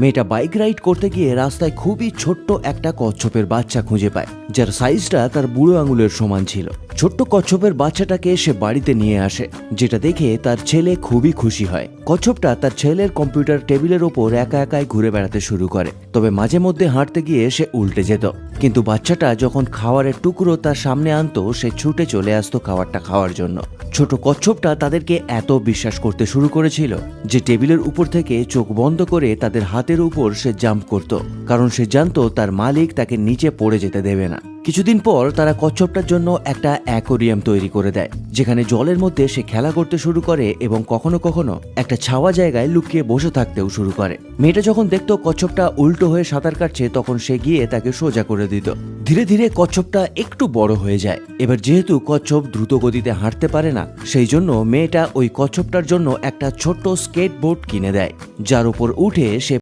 মেয়েটা bike ride করতে গিয়ে রাস্তায় খুবই ছোট্ট একটা কচ্ছপের বাচ্চা খুঁজে পায়, যার সাইজটা তার বুড়ো আঙুলের সমান ছিল। ছোট্ট কচ্ছপের বাচ্চাটাকে সে বাড়িতে নিয়ে আসে, যেটা দেখে তার ছেলে খুবই খুশি হয়। কচ্ছপটা তার ছেলের কম্পিউটার টেবিলের ওপর একা একাই ঘুরে বেড়াতে শুরু করে, তবে মাঝে মধ্যে হাঁটতে গিয়ে সে উল্টে যেত। কিন্তু বাচ্চাটা যখন খাওয়ারের টুকরো তার সামনে আনতো, সে ছুটে চলে আসতো খাবারটা খাওয়ার জন্য। ছোট কচ্ছপটা তাদেরকে এত বিশ্বাস করতে শুরু করেছিল যে টেবিলের উপর থেকে চোখ বন্ধ করে তাদের হাতের উপর সে জাম্প করত, কারণ সে জানতো তার মালিক তাকে নিচে পড়ে যেতে দেবে না। কিছুদিন পর তারা কচ্ছপটার জন্য একটা অ্যাকোরিয়াম তৈরি করে দেয়, যেখানে জলের মধ্যে সে খেলা করতে শুরু করে এবং কখনো কখনো একটা ছাওয়া জায়গায় লুকিয়ে বসে থাকতেও শুরু করে। মেয়েটা যখন দেখতো কচ্ছপটা উল্টো হয়ে সাঁতার কাটছে, তখন সে গিয়ে তাকে সোজা করে দিত। ধীরে ধীরে কচ্ছপটা একটু বড় হয়ে যায়। এবার যেহেতু কচ্ছপ দ্রুত গতিতে হাঁটতে পারে না, সেই জন্য মেয়েটা ওই কচ্ছপটার জন্য একটা ছোট্ট স্কেটবোর্ড কিনে দেয়, যার উপর উঠে সে